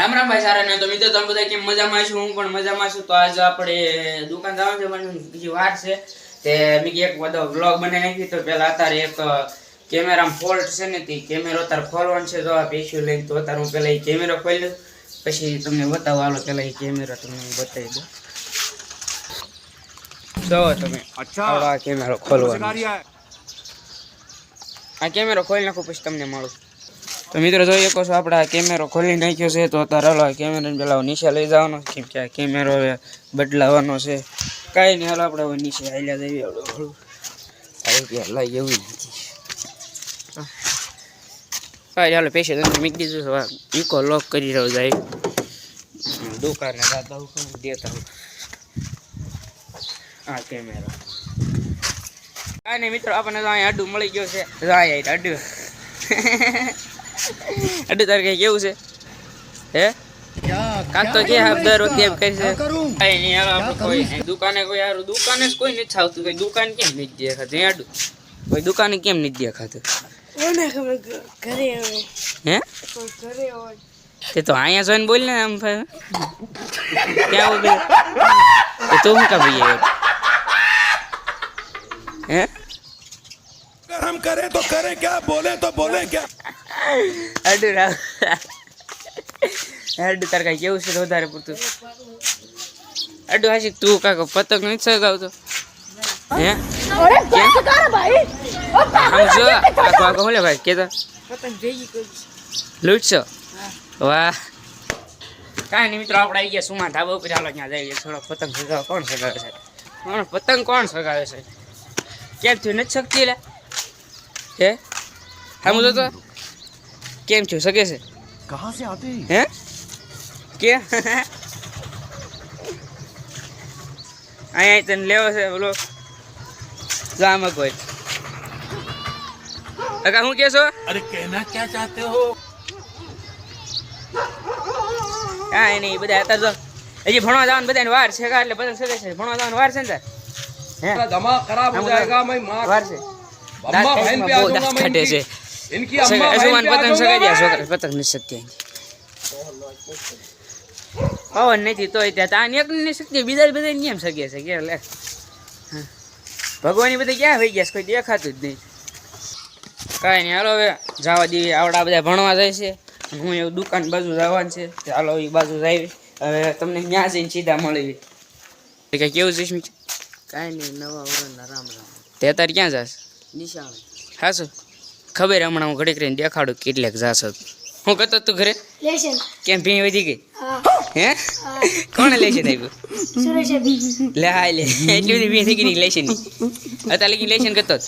રામ રામ ભાઈ સારા તો મિત્રો તમે બધા કેમ મજામાં છું? હું પણ મજામાં છું. તો આજે આપણે દુકાન જવાનું છે પણ બીજી વાર છે. તે મેં એક બધો વ્લોગ બનાવી નાખી. તો પેલા અત્યારે એક કેમેરામાં ફોલ્ટ છે ને તે કેમેરો અત્યારે ખોલવાનો છે. તો આ પેશિયું લઈને તો અત્યારે હું પેલા એ કેમેરો ખોલ્યો. પછી તમને બતાવો. હાલો પેલા એ કેમેરો તમને બતાવી દઉં. જો તમે આ કેમેરો ખોલવાનો આ કેમેરો ખોલી નાખું પછી તમને મળું. તો મિત્રો જોઈ શકો છો, આપણે આ કેમેરો ખોલી નાખ્યો છે, તો અત્યારે હલો કેમેરાને પેલા નીચે લઈ જવાનો, કેમ કે આ કેમેરો હવે બદલાવાનો છે. કાંઈ નહીં, હાલો આપણે હવે નીચે હાલ્યા જઈએ આવી ગયા, લઈ એવું નથી કાંઈ હાલો પૈસે તમને મૂકી દીધું છે ઈકો લોક કરી રહ્યો જાય દુકાને દાદા હું દેતા હું આ કેમેરો. નહીં, મિત્રો, આપણને તો અહીંયા મળી ગયો છે. અહીંયા અડ્ડું અડ્ડું તારે કઈ કેવું છે હે કાક તો કે આપ દર વખતે એમ કહે છે કઈ નહીં હાલો આપણે કોઈ નહીં. દુકાને કોઈ હારું દુકાને જ કોઈ નથી આવતું કઈ દુકાન કેમ નથી દેખાતું અહીંયા અડ્ડું કોઈ દુકાને કેમ નથી દેખાતું કોને ખબર ઘ- ઘરે હોય હે કોઈ ઘરે હોય તે તો અહીંયા જોઈને બોલ ને આમ ભાઈ ક્યાં ઉભી એ તું શું કા ભાઈ હે अगर हम करें तो करें क्या बोले तो बोले क्या રાવ અડું તાર કાંઈ કેવું છે વધારે પૂરતું. અડું હાશી તું કાકો પતંગ નથી સગાવતો? હે? ભાઈ. કેતો? લૂટશો? વાહ. કાંઈ નહીં મિત્રો આપણે આવી ગયા સુમા ધાબા ઉપર. ચાલો ત્યાં જઈએ. થોડો પતંગ સગાવે. કોણ સગાવે છે? કોણ? પતંગ કોણ સગાવે છે? કેમ થયું નથી શકતી લે? હે? હા હું તો કેમ છું શકે છે कहाँ से आते हैं હે કે અહીંયા તને લેવો છે બોલો જામાં કોઈ કાકા શું કહેશો अरे कहना क्या चाहते हो હા એ નહીં બધા હતા તો હજી ભણવા જવાનું બધાને વાર છે કા એટલે બધા સગે છે ભણવા જવાનું વાર છે ને તાર હે दमा खराब हो जाएगा मैं माँ વાર છે अम्मा बहन पे आ બહુ जाऊंगा દાંત मैं કાઢે છે इनकी इनकी अम्मा અસુમાન बहन पे आ પતંગ સગાઈ जाऊंगा દે मैं। છોકરા પતંગ નથી શકતી પવન નથી તોય ત્યાં તાન એક ની શક્તિ બીજા બધા કેમ શકે છે કે લે હા. ભગવાનની બધા ક્યાં થઈ ગયા છે કોઈ દેખાતું જ નહીં કાંઈ નહીં હાલો હવે જવા દઈએ આવડા બધા ભણવા જાય છે અને હું એવું દુકાન બાજુ જવાનું છે તે હાલો એ બાજુ જાય હવે તમને ત્યાં જઈને સીધા મળી કઈ કેવું છે સ્મિત કાંઈ નહીં નવા વર્ષના રામ રામ તે અત્યારે ક્યાં જાશ નિશાળ હા શું ખબર હમણાં હું ઘડીક રહીને દેખાડું કેટલેક જાશો હું કહેતો તું ઘરે? કેમ ભી વધી ગઈ? હે. કોણે લેશન આપ્યું લે હા લે. એટલી બધી ભીણ થઈ ગઈ નહીં લેશનની અત્યારે લગી લેશન કરતો જ.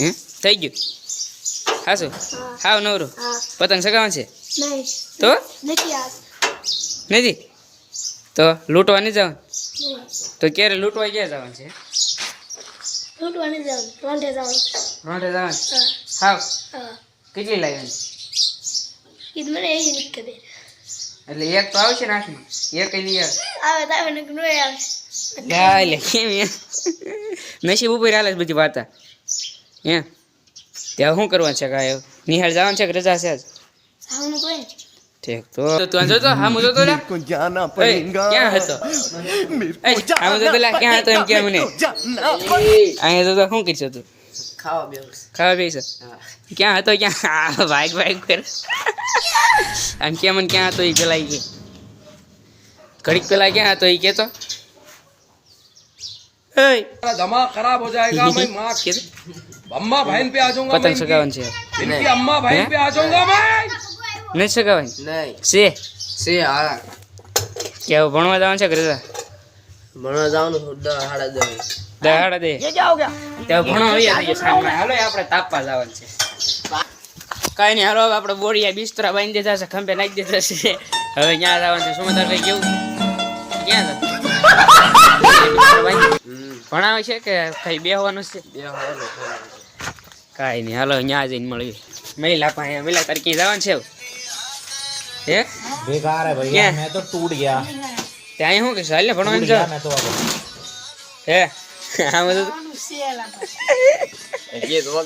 હે? થઈ ગયું. હા. શું હાવ નવરો. પતંગ સગાવવાનું છે? તો? નથી તો લૂંટવા નહીં જવાનું? તો ક્યારે લૂંટવા ક્યાં જવાનું છે? લૂંટવાની જવાનું રોંઢે જવાનું રોંઢે જવાનું હા હાવ કેટલી લાવવાની એ મને એ નથી ખબર એટલે એક તો આવશે ને હાથમાં એક લઈ આવે આવે આવે ને ન આવે. લા લે કેમ નસીબ ઉપર હાલે બધી વાર્તા. હે? ત્યાં શું કરવાનું છે કાંઈ? નિહાળ જવાનું છે કે રજા છે આજ? આવવાનું કોઈ ઠીક તો તું આમ જોતો હા હું જોતો લા को जाना એ, पड़ेगा ક્યાં હતો मेरे એ, આમ જોતો લા ક્યાં હતો એમ કે મને जाना અહીંયા જોતો શું કરશો તું ખાવા બેવું ખાવા બેસો ક્યાં હતો ક્યાં આ ભાગ ભાગ કર આમ કે મને ક્યાં હતો એ પેલા ઈ કે ઘડીક પેલા ક્યાં હતો એ કેતો એય मेरा दमा खराब हो जाएगा मैं माँ કે अम्मा बहन पे आ जाऊंगा मैं પતંગ इनकी, સગાવવાનું છે इनकी अम्मा बहन हैं? पे आ जाऊंगा मैं નથી સગાવવાની નહીં. છે? છે હા. કેવું ભણવા જવાનું છે કે ભણવા જવાનું છું દહાડા દે દસ દહાડા દે ત્યાં ભણવા આવી સાંજના. હાલો આપણે તાપવા જવાનું છે. કાંઈ નહીં હાલો આપણે બોરિયા બિસ્તરા બાંધી દીધા છે ખંભે નાખી દીધા છે. હવે ક્યાં જવાનું છે સુમંદર ભાઈ કેવું? ક્યાં? ભણાવે છે કે કઈ બેહવાનું છે? કાંઈ નહીં હાલો ત્યાં જઈને મળીએ. મહિલા પાસે મહિલા તરીકે જવાનું છે. હે बेकार है भैया क्या? मैं तो टूट गया ત્યાં શું કે હાલ ને ભણવાનું टूट છે गया मैं तो अब હે આ બધું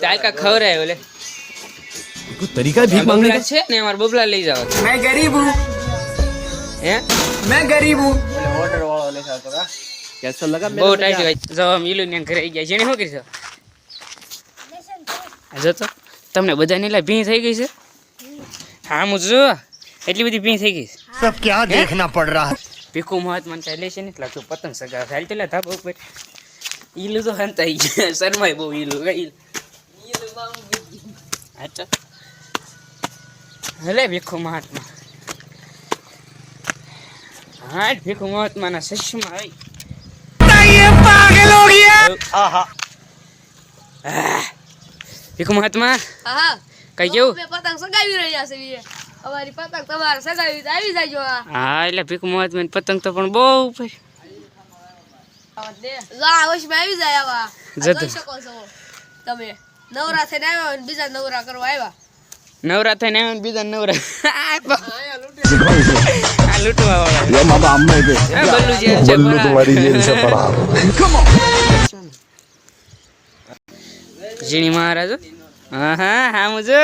ચાલ કા ખવડાય ઓલે कोई तरीका है भीख मांगने का બબલા છે ને અમારે બબલા લઈ જાવ मैं गरीब हूँ હે ઓર્ડર વાળો લેખા તો કા કેસો લગા બહુ ટાઈટ હોય જો આમ ઈલું ને ઘરે આવી ગયા જેને શું કરીશું જો તો તમને બધાને લા ભીં થઈ ગઈ છે હા હું જો એટલી બધી પી થઈ ગઈ સબ ક્યાં દેખના પડ રહા પીકુ મહાત્મા ચાલે છે ને લાગતો પતંગ સગા ખાલી તેલા ધાબો ઉપર. ઈલું તો હંતાઈ ગયા. શરમાય બહુ ઈલું. ગઈ અચ્છા હલે ભીખુ મહાત્મા. હા ભીખુ મહાત્માના સશમાં આવી આહા. ભીખુ મહાત્મા? આહા કઈ કેવું? પતંગ સગાવી રહ્યા છે અમારી પતંગ તમારે સગાવી આવી જાજો હા એટલે ભીખ મોહત મેં પતંગ તો પણ બહુ ઉપર આવી જાય આવા. જતો. શકો છો તમે. નવરા થઈને આવ્યા અને બીજા નવરા કરવા આવ્યા. નવરા થઈને આવ્યા ને બીજા નવરા. આ લૂંટવા જીની મહારાજ. હા હા હા મુજો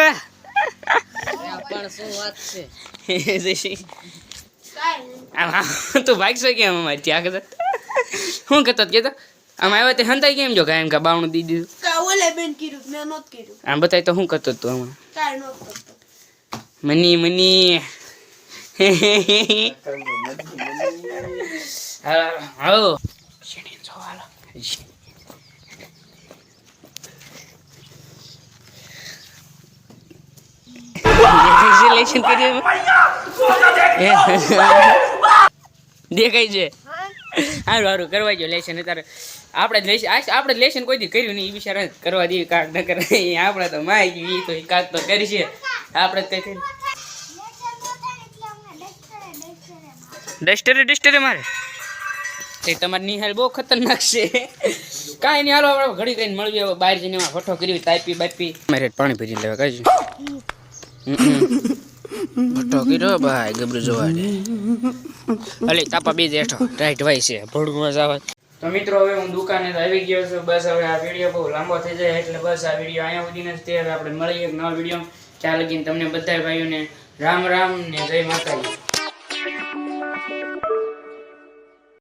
પણ શું વાત છે? તું ભાગશો કેમ અમારી ત્યાં આગળ? શું કહેતો હતો કેતો આમ આવ્યો તે હંતાઈ કેમ જો કાંઈ એમ કે બાવણું દી દીધું. ઓલે બેન કીધું મેં નોત કીધું. આમ બતાય તો શું કરતો તું હમણાં કાંઈ નોત કરતો. Money money. હાલો હાલો શેણી જો હાલો કર્યું દેખાય છે. સારું સારું કરવા જો લેશન. અત્યારે આપણે જ લેશન આપણે જ લેશન કોઈ દી કર્યું નહીં. એ બિચારા કરવા દઈએ કાક ન કરે. આપણે તો માય ગયું. એ તો કાક તો છે. આપણે કઈ કર્યું. ડસ્ટરે ડસ્ટરે મારે. તે તમારે નિહાલ બહુ ખતરનાક છે. કાંઈ નહીં. હાલો આપણે ઘડી કઈ મળવી હવે બહાર જઈને એમાં ફોટો કરી તાપી બાપી. મારે પાણી ભરી લેવા કાઢી ફોટો કર્યો ભાઈ ગબરું જોવા દે. અલે, તાપા બી જેઠો રાઈટ ભાઈ છે, ભોળમાં જવા તો મિત્રો, હવે હું દુકાને આવી ગયો છું. બસ હવે આ વીડિયો બહુ લાંબો થઈ જાય એટલે બસ આ વીડિયો અહીંયા સુધીને જ તે આપણે મળીએ એક નવો વીડિયો. ત્યાં લગીને તમને બધા ભાઈઓને રામ રામ ને જય માતાજી.